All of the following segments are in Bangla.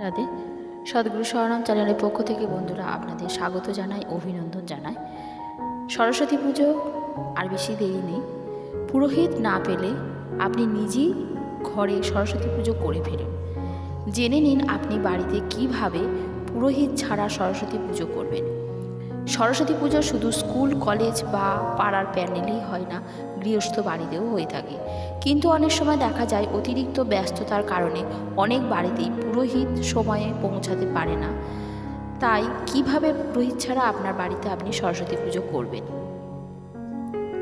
রাধে, সদ্গুরু শরণম চ্যানেলের পক্ষ থেকে বন্ধুরা আপনাদের স্বাগত জানাই, অভিনন্দন জানাই। সরস্বতী পুজো আর বেশি দেরি নেই। পুরোহিত না পেলে আপনি নিজেই ঘরে সরস্বতী পুজো করে ফেলুন। জেনে নিন আপনি বাড়িতে কীভাবে পুরোহিত ছাড়া সরস্বতী পুজো করবেন। সরস্বতী পুজো শুধু স্কুল, কলেজ বা পাড়ার প্যান্ডেলেই হয় না, গৃহস্থ বাড়িতেও হয়ে থাকে। কিন্তু অনেক সময় দেখা যায় অতিরিক্ত ব্যস্ততার কারণে অনেক বাড়িতেই পুরোহিত সময়ে পৌঁছাতে পারে না। তাই কীভাবে পুরোহিত ছাড়া আপনার বাড়িতে আপনি সরস্বতী পুজো করবেন?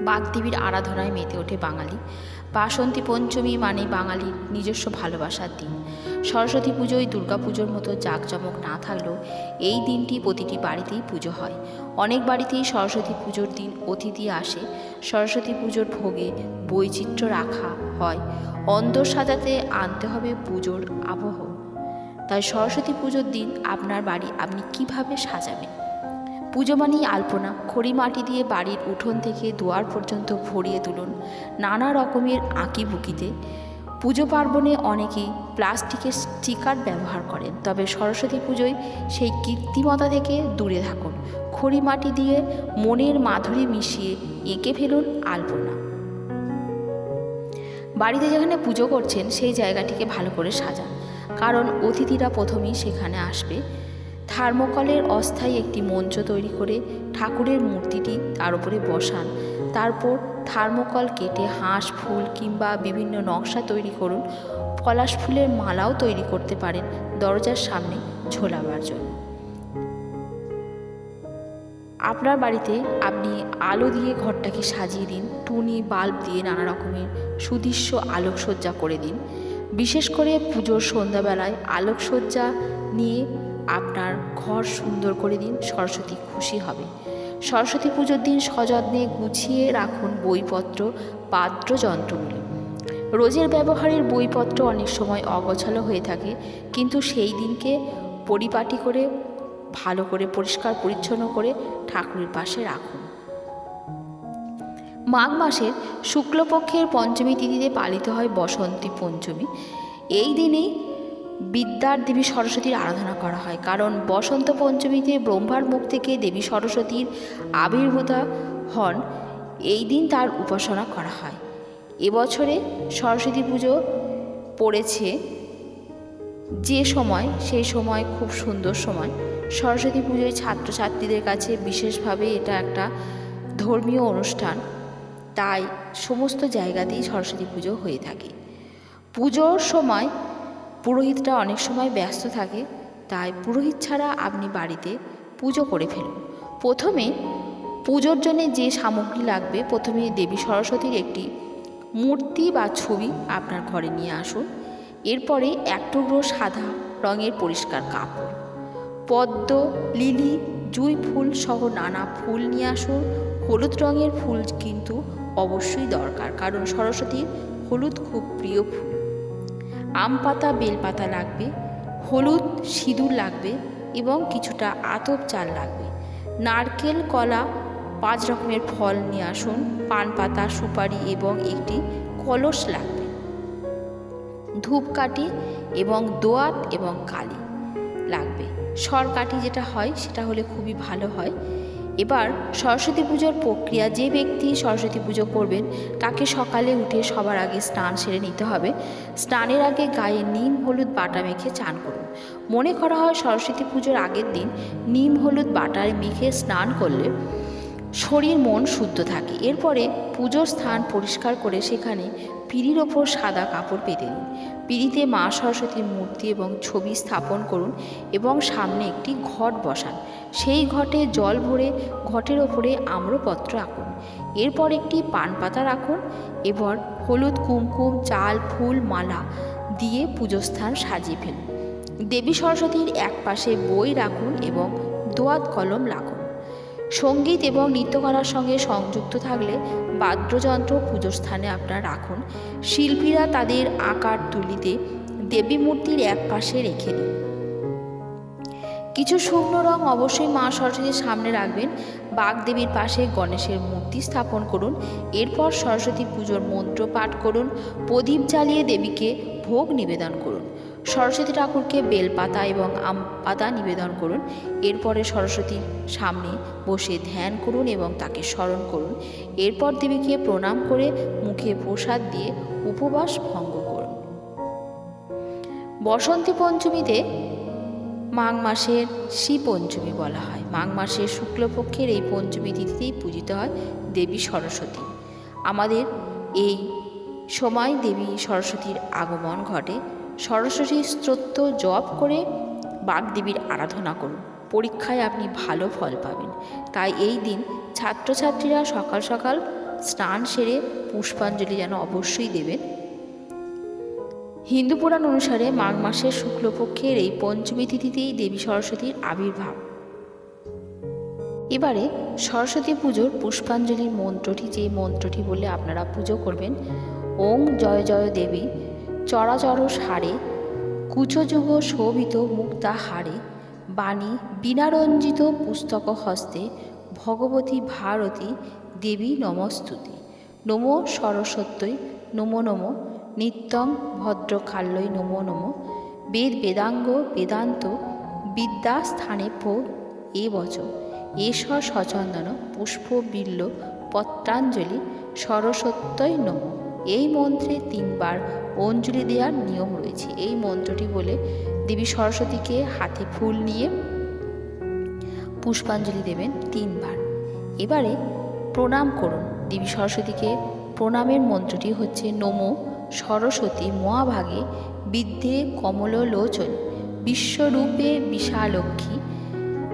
বাগদেবীর আরাধনায় মেতে ওঠে বাঙালি। বাসন্তী পঞ্চমী মানে বাঙালির নিজস্ব ভালোবাসার দিন। সরস্বতী পুজোয় দুর্গা পুজোর মতো জাঁকজমক না থাকলেও এই দিনটি প্রতিটি বাড়িতেই পুজো হয়। অনেক বাড়িতেই সরস্বতী পুজোর দিন অতিথি আসে। সরস্বতী পুজোর ভোগে বৈচিত্র্য রাখা হয়। অন্দর সাজাতে আনতে হবে পুজোর আবহ। তাই সরস্বতী পুজোর দিন আপনার বাড়ি আপনি কীভাবে সাজাবেন? পুজো মানেই আলপনা। খড়ি মাটি দিয়ে বাড়ির উঠোন থেকে দুয়ার পর্যন্ত ভরিয়ে তুলুন নানা রকমের আঁকি বুকিতে। পুজো পার্বণে অনেকেই প্লাস্টিকের স্টিকার ব্যবহার করেন, তবে সরস্বতী পুজোয় সেই কৃত্রিমতা থেকে দূরে থাকুন। খড়ি মাটি দিয়ে মনের মাধুরী মিশিয়ে এঁকে ফেলুন আলপনা। বাড়িতে যেখানে পুজো করছেন সেই জায়গাটিকে ভালো করে সাজান, কারণ অতিথিরা প্রথমেই সেখানে আসবে। থার্মোকলের অস্থায়ী একটি মঞ্চ তৈরি করে ঠাকুরের মূর্তিটি তার উপরে বসান। তারপর থার্মোকল কেটে হাঁস, ফুল কিংবা বিভিন্ন নকশা তৈরি করুন। পলাশ ফুলের মালাও তৈরি করতে পারেন দরজার সামনে ঝোলাবার জন্য। আপনার বাড়িতে আপনি আলো দিয়ে ঘরটাকে সাজিয়ে দিন, টুনি, বাল্ব দিয়ে নানা রকমের সুদৃশ্য আলোকসজ্জা করে দিন। বিশেষ করে পুজোর সন্ধ্যাবেলায় আলোকসজ্জা নিয়ে আপনার ঘর সুন্দর করে দিন, সরস্বতী খুশি হবে। সরস্বতী পুজোর দিন সযত্নে গুছিয়ে রাখুন বইপত্র বাদ্যযন্ত্রগুলি রোজের ব্যবহারের বইপত্র অনেক সময় অগোছালো হয়ে থাকে, কিন্তু সেই দিনকে পরিপাটি করে, ভালো করে, পরিষ্কার, পরিচ্ছন্ন করে ঠাকুরের পাশে রাখুন। মাঘ মাসের শুক্লপক্ষের পঞ্চমী তিথিতে পালিত হয় বসন্তী পঞ্চমী। এই দিনেই বিদ্যার দেবী সরস্বতীর আরাধনা করা হয়। কারণ বসন্ত পঞ্চমীতে ব্রহ্মার মুখ থেকে দেবী সরস্বতীর আবির্ভূতা হন। এই দিন তার উপাসনা করা হয়। এবছরে সরস্বতী পুজো পড়েছে। যে সময়, সেই সময় খুব সুন্দর সময়। সরস্বতী পুজোয় ছাত্রছাত্রীদের কাছে বিশেষভাবে এটা একটা ধর্মীয় অনুষ্ঠান। তাই সমস্ত জায়গাতেই সরস্বতী পুজো হয়ে থাকে। পুজোর সময় পুরোহিতরা অনেক সময় ব্যস্ত থাকে, তাই পুরোহিত ছাড়া আপনি বাড়িতে পুজো করে ফেলুন। প্রথমে পুজোর জন্য যে সামগ্রী লাগবে, প্রথমে দেবী সরস্বতীর একটি মূর্তি বা ছবি আপনার ঘরে নিয়ে আসুন। এরপরে এক টুকরো সাদা রঙের পরিষ্কার কাপড়, পদ্ম, লিলি, জুঁই ফুল সহ নানা ফুল নিয়ে আসুন। হলুদ রঙের ফুল কিন্তু অবশ্যই দরকার, কারণ সরস্বতীর হলুদ খুব প্রিয় ফুল। আম পাতা বেলপাতা লাগবে, হলুদ সিঁদুর লাগবে এবং কিছুটা আতপ চাল লাগবে। নারকেল, কলা, পাঁচ রকমের ফল নিয়ে আসুন। পান পাতা, সুপারি এবং একটি কলস লাগবে। ধূপকাঠি এবং দোয়াত এবং কালি লাগবে। সরকাঠি যেটা হয়, সেটা হলে খুবই ভালো হয়। এবার সরস্বতী পুজোর প্রক্রিয়া, যে ব্যক্তি সরস্বতী পুজো করবেন, তাকে সকালে উঠে সবার আগে স্নান সেরে নিতে হবে। স্নানের আগে গায়ে নিম হলুদ বাটা মেখে চান করুন। মনে করা হয় সরস্বতী পুজোর আগের দিন নিম হলুদ বাটায় মেখে স্নান করলে শরীর, মন শুদ্ধ থাকে। এরপরে পুজোর স্থান পরিষ্কার করে সেখানে পিঁড়ির ওপর সাদা কাপড় পেতে দিন পিঁড়িতে মা সরস্বতীর মূর্তি এবং ছবি স্থাপন করুন এবং সামনে একটি ঘট বসান। সেই ঘটে জল ভরে ঘটের ওপরে আম্রপত্র আঁকুন। এরপর একটি পান পাতা রাখুন। এবার হলুদ কুমকুম, চাল, ফুল, মালা দিয়ে পুজোস্থান সাজিয়ে ফেলুন। দেবী সরস্বতীর এক পাশে বই রাখুন এবং দোয়াত কলম রাখুন সংগীত এবং নৃত্যকলার সঙ্গে সংযুক্ত থাকলে বাদ্যযন্ত্র পুজোর স্থানে আপনারা রাখুন। শিল্পীরা তাদের আকার তুলিতে দেবী মূর্তির এক পাশে রেখে দিন। কিছু শুকনো রং অবশ্যই মা সরস্বতীর সামনে রাখবেন। বাগদেবীর পাশে গণেশের মূর্তি স্থাপন করুন। এরপর সরস্বতী পুজোর মন্ত্র পাঠ করুন। প্রদীপ জ্বালিয়ে দেবীকে ভোগ নিবেদন করুন। সরস্বতী ঠাকুরকে বেলপাতা এবং আম পাতা নিবেদন করুন। এরপরে সরস্বতীর সামনে বসে ধ্যান করুন এবং তাকে স্মরণ করুন। এরপর দেবীকে প্রণাম করে মুখে প্রসাদ দিয়ে উপবাস ভঙ্গ করুন। বসন্তী পঞ্চমীতে মাঘ মাসের শ্রী পঞ্চমী বলা হয়। মাঘ মাসের শুক্লপক্ষের এই পঞ্চমী তিথিতেই পূজিত হয় দেবী সরস্বতী। আমাদের এই সময় দেবী সরস্বতীর আগমন ঘটে। সরস্বতীর স্তোত্র জপ করে বাগদেবীর আরাধনা করুন। পরীক্ষায় আপনি ভালো ফল পাবেন। তাই এই দিন ছাত্রছাত্রীরা সকাল সকাল স্নান সেরে পুষ্পাঞ্জলি যেন অবশ্যই দেবেন। হিন্দু পুরাণ অনুসারে মাঘ মাসের শুক্লপক্ষের এই পঞ্চমী তিথিতেই দেবী সরস্বতীর আবির্ভাব। এবারে সরস্বতী পুজোর পুষ্পাঞ্জলির মন্ত্রটি যে মন্ত্রটি বলে আপনারা পুজো করবেন, ওং জয় জয় দেবী চরাচর সারে কুচযুগ শোভিত মুক্তা হারে, বাণী বিনারঞ্জিত পুস্তক হস্তে, ভগবতী ভারতী দেবী নমস্তুতি। নমো সরস্বত্যই, নমো নমো, নিত্যং ভদ্রকাল্যই নমো নমো, বেদ বেদাঙ্গ বেদান্ত বিদ্যা স্থানে পো এ বচ। এস সচন্দন পুষ্প বিল্ল পত্রাঞ্জলি সরস্বত্যই নম। এই মন্ত্রে তিনবার অঞ্জলি দেওয়ার নিয়ম রয়েছে। এই মন্ত্রটি বলে, দেবী সরস্বতীকে হাতে ফুল নিয়ে পুষ্পাঞ্জলি দেবেন তিনবার। এবারে প্রণাম করুন। দেবী সরস্বতীকে প্রণামের মন্ত্রটি হচ্ছে, নমো সরস্বতী মহাভাগে বিদ্যে কমললোচন, বিশ্বরূপে বিশালক্ষী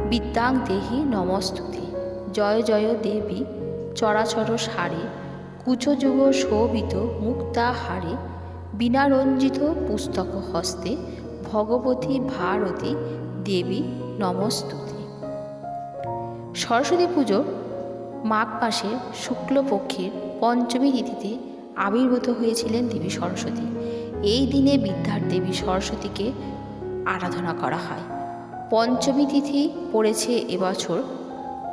বিদ্যাং দেহি নমস্তুতি। জয় জয় দেবী, চরাচর সারে কুচযুগ শোভিত মুক্তা হারে বিনারঞ্জিত পুস্তক হস্তে ভগবতী ভারতী দেবী নমস্তুতি। সরস্বতী পুজো মাঘ মাসের শুক্লপক্ষের পঞ্চমী তিথিতে আবির্ভূত হয়েছিলেন দেবী সরস্বতী। এই দিনে বিদ্যার দেবী সরস্বতীকে আরাধনা করা হয়। পঞ্চমী তিথি পড়েছে এবছর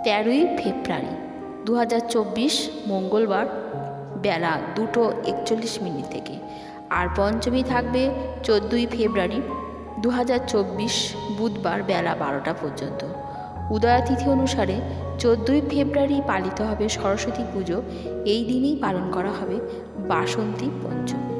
তেরোই ফেব্রুয়ারি। দু হাজার চব্বিশ মঙ্গলবার বেলা দুটো একচল্লিশ মিনিট থেকে। আর পঞ্চমী থাকবে চোদ্দোই ফেব্রুয়ারি দু হাজার চব্বিশ বুধবার বেলা বারোটা পর্যন্ত। উদয়াতিথি অনুসারে চোদ্দোই ফেব্রুয়ারি পালিত হবে সরস্বতী পুজো। এই দিনেই পালন করা হবে বাসন্তী পঞ্চমী।